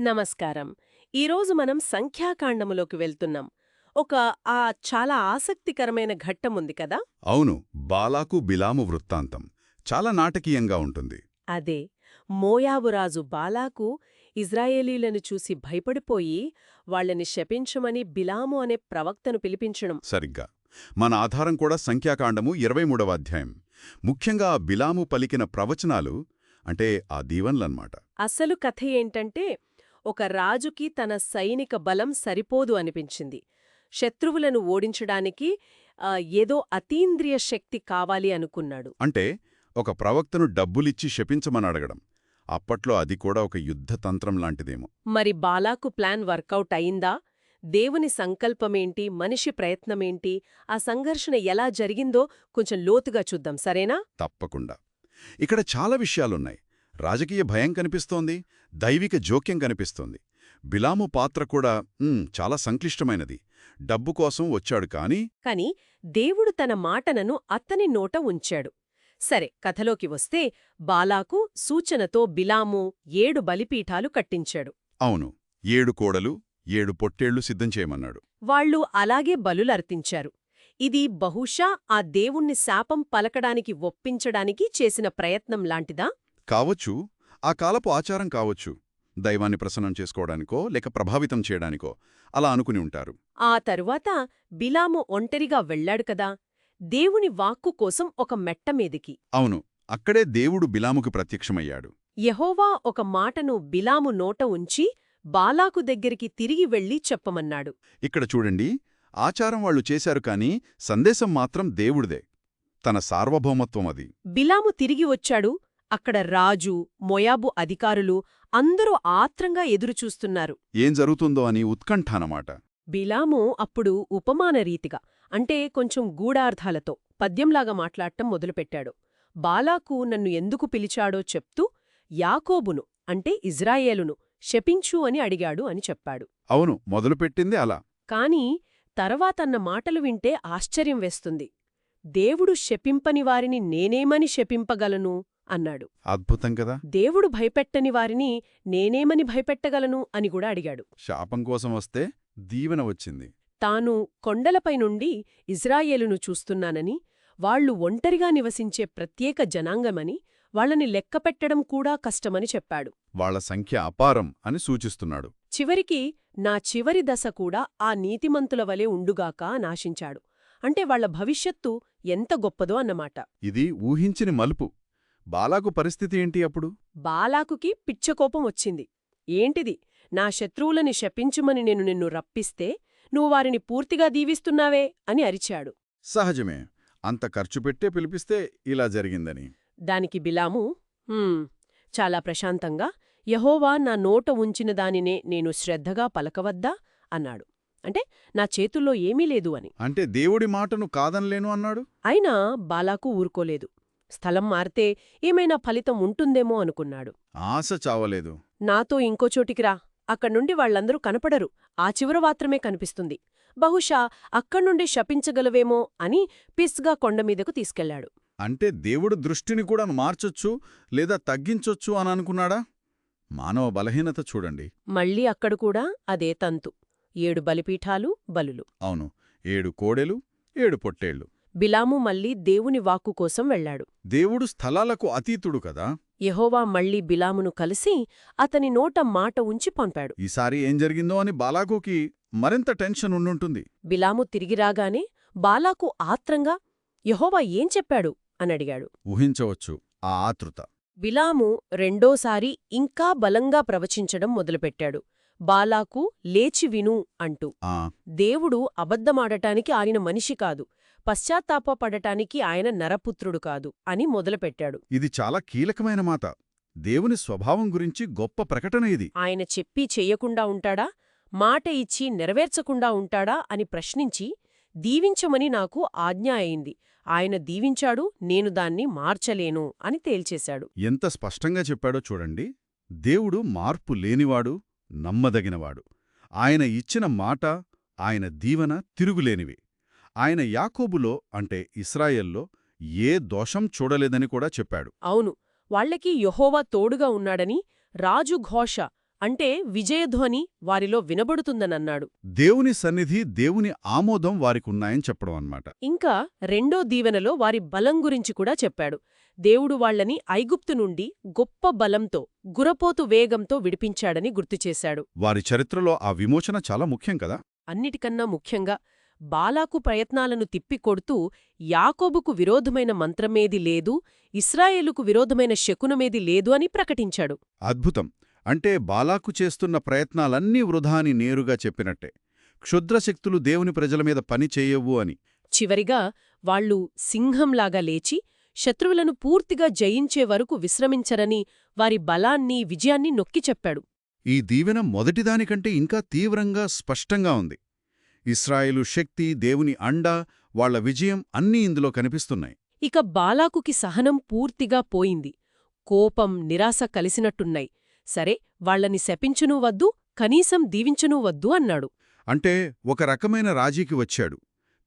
నమస్కారం. ఈరోజు మనం సంఖ్యాకాండములోకి వెళ్తున్నాం. ఒక ఆ చాలా ఆసక్తికరమైన ఘట్టం ఉంది కదా? అవును బాలాకు బిలాము వృత్తాంతం. చాలా నాటకీయంగా ఉంటుంది. అదే మోయాబురాజు బాలాకు ఇజ్రాయేలీలను చూసి భయపడిపోయి వాళ్ళని శపించమని బిలాము అనే ప్రవక్తను పిలిపించడం. సరిగ్గా. మన ఆధారం కూడా సంఖ్యాకాండము ఇరవై మూడవ అధ్యాయం. ముఖ్యంగా ఆ బిలాము పలికిన ప్రవచనాలు అంటే ఆ దీవన్లన్మాట అసలు కథ ఏంటంటే ఒక రాజుకి తన సైనిక బలం సరిపోదు అనిపించింది. శత్రువులను ఓడించడానికి ఏదో అతీంద్రియ శక్తి కావాలి అనుకున్నాడు. అంటే ఒక ప్రవక్తను డబ్బులిచ్చి శపించమని అడగడం. అప్పట్లో అది కూడా ఒక యుద్ధతంత్రం లాంటిదేమో. మరి బాలాకు ప్లాన్ వర్కౌట్ అయిందా? దేవుని సంకల్పమేంటి? మనిషి ప్రయత్నమేంటి? ఆ సంఘర్షణ ఎలా జరిగిందో కొంచెం లోతుగా చూద్దాం సరేనా? తప్పకుండా. ఇక్కడ చాలా విషయాలున్నాయి. రాజకీయ భయం కనిపిస్తోంది దైవిక జోక్యం కనిపిస్తోంది. బిలాము పాత్ర కూడా చాలా సంక్లిష్టమైనది. డబ్బు కోసం వచ్చాడు కాని కాని దేవుడు తన మాటనను అతని నోట ఉంచాడు. సరే కథలోకి వస్తే బాలాకు సూచనతో బిలాము ఏడు బలిపీఠాలు కట్టించాడు. అవును ఏడు కోడలు ఏడు పొట్టేళ్ళు సిద్ధం చేయమన్నాడు. వాళ్ళు అలాగే బలులర్తించారు ఇది బహుశా ఆ దేవుణ్ణి శాపం పలకడానికి ఒప్పించడానికి చేసిన ప్రయత్నం లాంటిదా? కావచ్చు ఆ కాలపు ఆచారం కావచ్చు దైవాన్ని ప్రసన్నం చేసుకోవడానికో లేక ప్రభావితం చేయడానికో అలా అనుకుని ఉంటారు. ఆ తరువాత బిలాము ఒంటరిగా వెళ్ళాడు కదా దేవుని వాక్కు కోసం ఒక మెట్ట మీదికి. అవును అక్కడే దేవుడు బిలాముకు ప్రత్యక్షమయ్యాడు. యెహోవా ఒక మాటను బిలాము నోట ఉంచి బాలాకు దగ్గరికి తిరిగి వెళ్ళి చెప్పమన్నాడు. ఇక్కడ చూడండి ఆచారం వాళ్ళు చేశారు కాని సందేశం మాత్రం దేవుడిదే తన సార్వభౌమత్వం అది. బిలాము తిరిగి వచ్చాడు అక్కడ రాజు మొయాబు అధికారులు అందరూ ఆత్రంగా ఎదురుచూస్తున్నారు. ఏం జరుగుతుందో అని ఉత్కంఠ అన్నమాట బిలాము అప్పుడు ఉపమాన రీతిగా అంటే కొంచెం గూఢార్థాలతో పద్యంలాగా మాట్లాడటం మొదలుపెట్టాడు. బాలాకు నన్ను ఎందుకు పిలిచాడో చెప్తూ యాకోబును అంటే ఇజ్రాయేలును శపించు అని అడిగాడు అని చెప్పాడు. అవును మొదలుపెట్టింది అలా. కాని తర్వాతన్న మాటలు వింటే ఆశ్చర్యం వేస్తుంది. దేవుడు శపింపని వారిని నేనేమని శపింపగలను? అన్నాడు. అద్భుతం కదా? దేవుడు భయపెట్టని వారిని నేనేమని భయపెట్టగలను అని కూడా అడిగాడు. శాపం కోసం వస్తే దీవెన వచ్చింది. తాను కొండలపై నుండి ఇజ్రాయేలును చూస్తున్నానని వాళ్ళు ఒంటరిగా నివసించే ప్రత్యేక జనాంగమని వాళ్ళని లెక్కపెట్టడం కూడా కష్టమని చెప్పాడు. వాళ్ళ సంఖ్య అపారం అని సూచిస్తున్నాడు. చివరికి నా చివరి దశ కూడా ఆ నీతిమంతుల వలె ఉండుగాక నాశించాడు అంటే వాళ్ళ భవిష్యత్తు ఎంత గొప్పదో అన్నమాట. ఇది ఊహించిన మలుపు. బాలాకు పరిస్థితి ఏంటి అప్పుడు? బాలాకుకి పిచ్చకోపం వచ్చింది. ఏంటిది? నా శత్రువులని శపించుమని నేను నిన్ను రప్పిస్తే నువ్వు వారిని పూర్తిగా దీవిస్తున్నావే అని అరిచాడు. సహజమే. అంత ఖర్చు పెట్టే పిలిపిస్తే ఇలా జరిగిందని. దానికి బిలాము "హుమ్, చాలా ప్రశాంతంగా యహోవా నా నోట ఉంచిన దానినే నేను శ్రద్ధగా పలకవద్దా? అన్నాడు. అంటే నా చేతుల్లో ఏమీ లేదు అని. అంటే దేవుడి మాటను కాదనలేను అన్నాడు? అయినా బాలాకు ఊరుకోలేదు. స్థలం మారితే ఏమైనా ఫలితం ఉంటుందేమో అనుకున్నాడు. ఆశ చావలేదు. నాతో ఇంకో చోటికి రా. అక్కడ్నుండి వాళ్ళందరూ కనపడరు. ఆ చివర మాత్రమే కనిపిస్తుంది. బహుశా అక్కడ్నుండి శపించగలవేమో అని పిస్గా కొండమీదకు తీసుకెళ్ళాడు అంటే దేవుడు దృష్టిని కూడా మార్చొచ్చు లేదా తగ్గించొచ్చు అని అనుకున్నాడా? మానవ బలహీనత చూడండి. మళ్ళీ అక్కడ కూడా అదే తంతు. ఏడు బలిపీఠాలు బలులు. అవును. ఏడు కోడెలు ఏడు పొట్టేళ్ళు. బిలాము మళ్ళీ దేవుని వాక్కు కోసం వెళ్ళాడు. దేవుడు స్థలాలకు అతీతుడు కదా? యెహోవా మళ్ళీ బిలామును కలిసి అతని నోట మాట ఉంచి పంపాడు. ఈసారి ఏం జరిగిందో అని బాలాకుకి మరింత టెన్షన్ ఉండుంటుంది. బిలాము తిరిగి రాగానే బాలాకు ఆత్రంగా యెహోవా ఏం చెప్పాడు? అని అడిగాడు. ఊహించవచ్చు ఆ ఆతృత బిలాము రెండోసారి ఇంకా బలంగా ప్రవచించడం మొదలుపెట్టాడు. బాలాకు లేచి విను అంటూ. ఆ. దేవుడు అబద్ధమాడటానికి ఆయన మనిషి కాదు. పశ్చాత్తాపపడటానికి ఆయన నరపుత్రుడు కాదు అని మొదలుపెట్టాడు. ఇది చాలా కీలకమైన మాట. దేవుని స్వభావం గురించి గొప్ప ప్రకటన ఇది. ఆయన చెప్పి చెయ్యకుండా ఉంటాడా? మాట ఇచ్చి నెరవేర్చకుండా ఉంటాడా? అని ప్రశ్నించి దీవించమని నాకు ఆజ్ఞ అయింది. ఆయన దీవించాడు నేను దాన్ని మార్చలేను అని తేల్చేశాడు. ఎంత స్పష్టంగా చెప్పాడో చూడండి. దేవుడు మార్పు లేనివాడు నమ్మదగినవాడు. ఆయన ఇచ్చిన మాట ఆయన దీవెన తిరుగులేనివి. ఆయన యాకోబులో అంటే ఇస్రాయెల్లో ఏ దోషం చూడలేదని కూడా చెప్పాడు. అవును వాళ్ళకి యెహోవా తోడుగా ఉన్నాడని రాజు ఘోష అంటే విజయధ్వని వారిలో వినబడుతుందనన్నాడు. దేవుని సన్నిధి దేవుని ఆమోదం వారికున్నాయని చెప్పడం అన్నమాట. ఇంకా రెండో దీవెనలో వారి బలం గురించి కూడా చెప్పాడు. దేవుడు వాళ్ళని ఐగుప్తు నుండి గొప్ప బలంతో గురపోతు వేగంతో విడిపించాడని గుర్తుచేశాడు వారి చరిత్రలో ఆ విమోచన చాలా ముఖ్యం కదా? అన్నిటికన్నా ముఖ్యంగా బాలాకు ప్రయత్నాలను తిప్పికొడుతూ యాకోబుకు విరోధమైన మంత్రమేది లేదు ఇస్రాయేలుకు విరోధమైన శకునమేది లేదు అని ప్రకటించాడు. అద్భుతం. అంటే బాలాకు చేస్తున్న ప్రయత్నాలన్నీ వృధా అని నేరుగా చెప్పినట్టే. క్షుద్రశక్తులు దేవుని ప్రజల మీద పని చేయవు అని. చివరిగా వాళ్ళు సింహంలాగా లేచి శత్రువులను పూర్తిగా జయించే వరకు విశ్రమించరని వారి బలాన్ని విజయాన్ని నొక్కి చెప్పాడు. ఈ దీవెన మొదటిదానికంటే ఇంకా తీవ్రంగా స్పష్టంగా ఉంది. ఇస్రాయేలు శక్తి దేవుని అండ వాళ్ళ విజయం అన్నీ ఇందులో కనిపిస్తున్నాయి. ఇక బాలాకుకి సహనం పూర్తిగా పోయింది. కోపం నిరాశ కలిసినట్టున్నాయి. సరే వాళ్ళని శపించునూ వద్దు కనీసం దీవించనూ వద్దు అన్నాడు. అంటే ఒక రకమైన రాజీకి వచ్చాడు.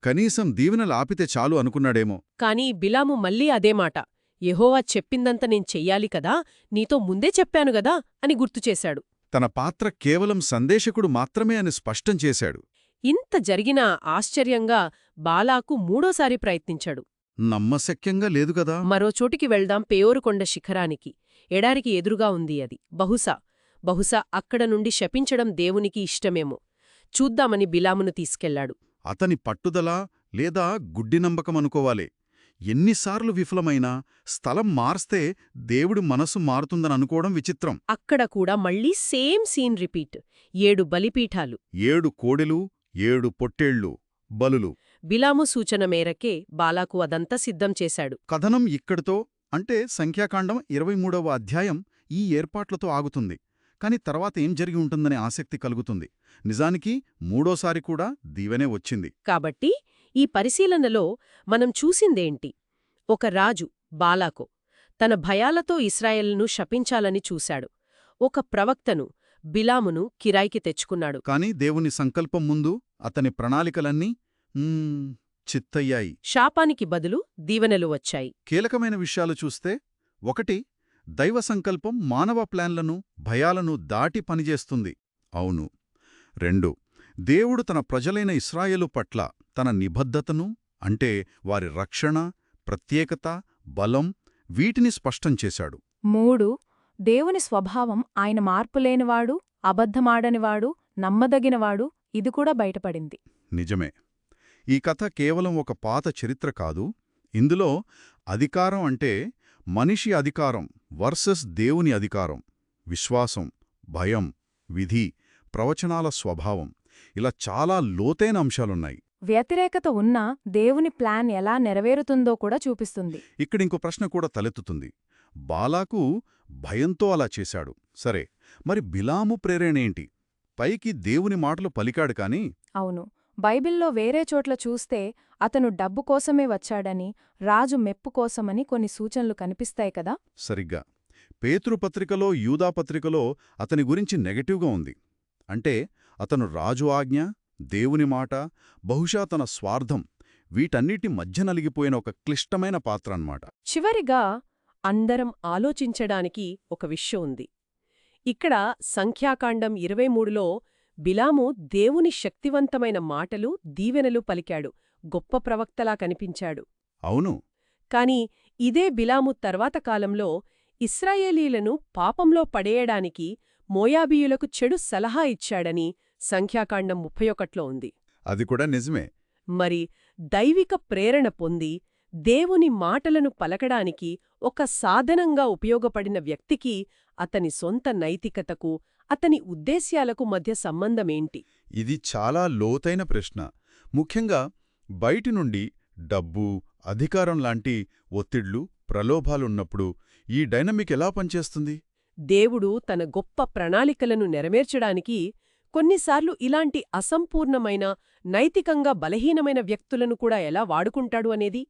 కనీసం దీవెనలు ఆపితే చాలు అనుకున్నాడేమో. కాని బిలాము మళ్ళీ అదే మాట. యెహోవా చెప్పిందంత నేను చెయ్యాలి కదా నీతో ముందే చెప్పాను గదా అని గుర్తుచేశాడు తన పాత్ర కేవలం సందేశకుడు మాత్రమే అని స్పష్టం చేశాడు. ఇంత జరిగినా ఆశ్చర్యంగా బాలాకు మూడోసారి ప్రయత్నించాడు. నమ్మశక్యంగా లేదు కదా? మరో చోటికి వెళ్దాం పేయోరుకొండ శిఖరానికి. ఎడారికి ఎదురుగా ఉంది అది. బహుశా బహుశా అక్కడ నుండి శపించడం దేవునికి ఇష్టమేమో. చూద్దామని బిలామును తీసుకెళ్ళాడు. అతని పట్టుదల లేదా గుడ్డి నమ్మకం అనుకోవాలే. ఎన్నిసార్లు విఫలమైనా స్థలం మార్స్తే దేవుడి మనసు మారుతుందననుకోవడం విచిత్రం. అక్కడ కూడా మళ్ళీ సేమ్ సీన్ రిపీట్. ఏడు బలిపీఠాలు. ఏడు కోడెలు ఏడు పొట్టేళ్ళు బలులు. బిలాము సూచన మేరకే బాలాకు అదంతా సిద్ధం చేశాడు. కథనం ఇక్కడితో అంటే సంఖ్యాకాండం ఇరవై మూడవ అధ్యాయం ఈ ఏర్పాట్లతో ఆగుతుంది. కాని తర్వాత ఏం జరిగి ఉంటుందనే ఆసక్తి కలుగుతుంది. నిజానికి మూడోసారి కూడా దీవెనే వచ్చింది. కాబట్టి ఈ పరిశీలనలో మనం చూసిందేంటి? ఒక రాజు బాలాకు తన భయాలతో ఇస్రాయేల్ను శపించాలని చూశాడు. ఒక ప్రవక్తను బిలామును కిరాయికి తెచ్చుకున్నాడు. కాని దేవుని సంకల్పం ముందు అతని ప్రణాళికలన్నీ చిత్తయ్యాయి. శాపానికి బదులు దీవెనలు వచ్చాయి. కీలకమైన విషయాలు చూస్తే ఒకటి దైవ సంకల్పం మానవ ప్లాన్లను భయాలను దాటి పనిచేస్తుంది. అవును. రెండు దేవుడు తన ప్రజలైన ఇస్రాయేలు పట్ల తన నిబద్ధతను అంటే వారి రక్షణ ప్రత్యేకత బలం వీటిని స్పష్టం చేశాడు. మూడు దేవుని స్వభావం ఆయన మార్పులేనివాడు అబద్ధమాడనివాడు నమ్మదగినవాడు ఇది కూడా బయటపడింది. నిజమే. ఈ కథ కేవలం ఒక పాత చరిత్ర కాదు ఇందులో అధికారం అంటే మనిషి అధికారం వర్సెస్ దేవుని అధికారం. విశ్వాసం భయం విధి ప్రవచనాల స్వభావం ఇలా చాలా లోతైన అంశాలున్నాయి. వ్యతిరేకత ఉన్నా దేవుని ప్లాన్ ఎలా నెరవేరుతుందో కూడా చూపిస్తుంది. ఇక్కడ ఇంకో ప్రశ్న కూడా తలెత్తుతుంది. బాలాకు భయంతో అలా చేశాడు. సరే మరి బిలాము ప్రేరేణేంటి పైకి దేవుని మాటలు పలికాడు కాని? అవును. బైబిల్లో వేరే చోట్ల చూస్తే అతను డబ్బు కోసమే వచ్చాడని రాజు మెప్పు కోసమని కొన్ని సూచనలు కనిపిస్తాయి కదా? సరిగ్గా. పేతృపత్రికలో యూదాపత్రికలో అతని గురించి నెగటివ్గా ఉంది. అంటే అతను రాజు ఆజ్ఞ దేవుని మాట బహుశా తన స్వార్థం వీటన్నిటి మధ్య నలిగిపోయిన ఒక క్లిష్టమైన పాత్ర అన్నమాట. చివరిగా అందరం ఆలోచించడానికి ఒక విషయం ఉంది. ఇక్కడ సంఖ్యాకాండం ఇరవై మూడులో బిలాము దేవుని శక్తివంతమైన మాటలు దీవెనలు పలికాడు. గొప్ప ప్రవక్తలా కనిపించాడు. అవును. కాని ఇదే బిలాము తర్వాత కాలంలో ఇస్రాయేలీలను పాపంలో పడేయడానికి మోయాబీయులకు చెడు సలహా ఇచ్చాడని సంఖ్యాకాండం ముప్పై ఒకట్లో ఉంది. అది కూడా నిజమే. మరి దైవిక ప్రేరణ పొంది దేవుని మాటలను పలకడానికి ఒక సాధనంగా ఉపయోగపడిన వ్యక్తికి అతని సొంత నైతికతకు అతని ఉద్దేశ్యాలకు మధ్య సంబంధమేంటి? ఇది చాలా లోతైన ప్రశ్న. ముఖ్యంగా బయటి నుండి డబ్బు అధికారం లాంటి ఒత్తిళ్ళు ప్రలోభాలున్నప్పుడు ఈ డైనమిక్ ఎలా పనిచేస్తుంది? దేవుడు తన గొప్ప ప్రణాళికలను నెరవేర్చడానికి కొన్నిసార్లు ఇలాంటి అసంపూర్ణమైన నైతికంగా బలహీనమైన వ్యక్తులను కూడా ఎలా వాడుకుంటాడు అనేది?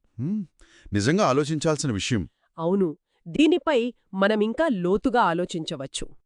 నిజంగా ఆలోచించాల్సిన విషయం. అవును. దీనిపై మనమింకా లోతుగా ఆలోచించవచ్చు.